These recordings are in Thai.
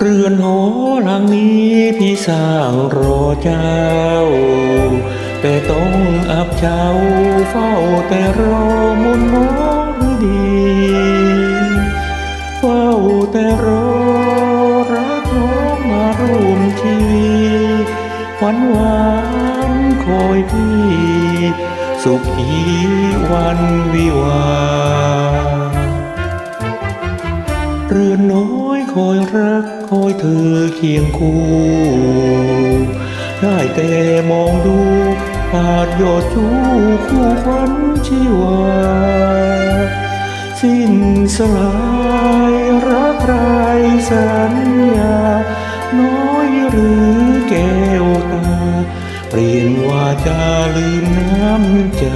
เรือนหอหลังนี้พี่สร้างรอเจ้า แต่ต้องอับเช้าเฝ้าแต่รอมุนมองฤดี เฝ้าแต่รอรักน้องมาร่วมชีวิตฝันหวานคอยพี่ สุขีวันวิวาเรือนน้อ อยรักคอยเธอเคียงคู่ ได้แต่มองดูอาจยอดจูคู่ควันชีวา สิ้นสลายรักใครสัญญา น้อยหรือแก้วตา เปลี่ยนว่าจะลืมน้ำใจ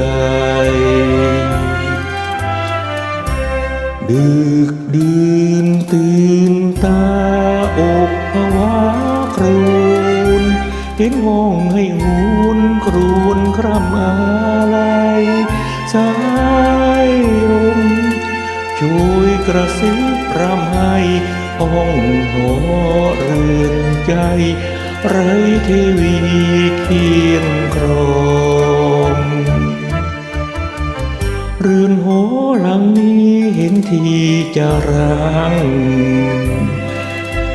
ดึกดื่นตื่นตาอกภาวะครูนเห็นห้องให้หุนครูนคร่ำอะไรสายลมช่วยกระซิบรำให้ห้องหอเรือนใจ ไรเทวีเคียงครอง ทีจะร้าง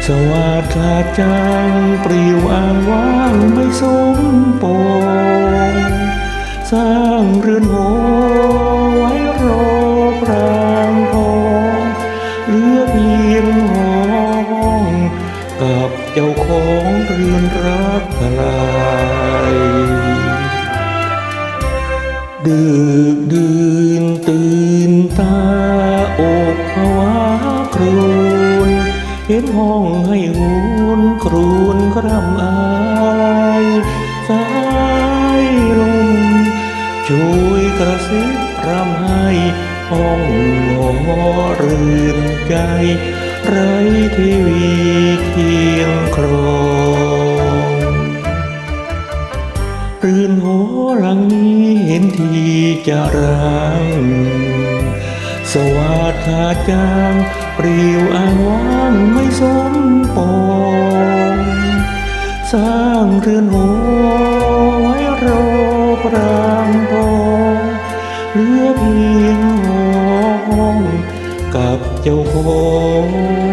สวัสดขาจางปลิวอ่างว่างไม่สมปองสร้างเรือนหอไว้รอปรางทองเหลือเพียงหอห้องกับเจ้าของเรือนรักลายดึกดื่นตื่นตา ครูนเห็นห้องให้หุนครูนคร่ำอายสายลมช่วยกระซิบรำให้ห้องหอเรือนใจ ไรทีวีเคียงครองเรือนหอหลังนี้เห็นทีจะร้าง สวัสดขาจางปลิวอ้างว้างไม่สมปองสร้างเรือนหอไว้รอปรางทองเหลือเพียงหอห้องกับเจ้าของ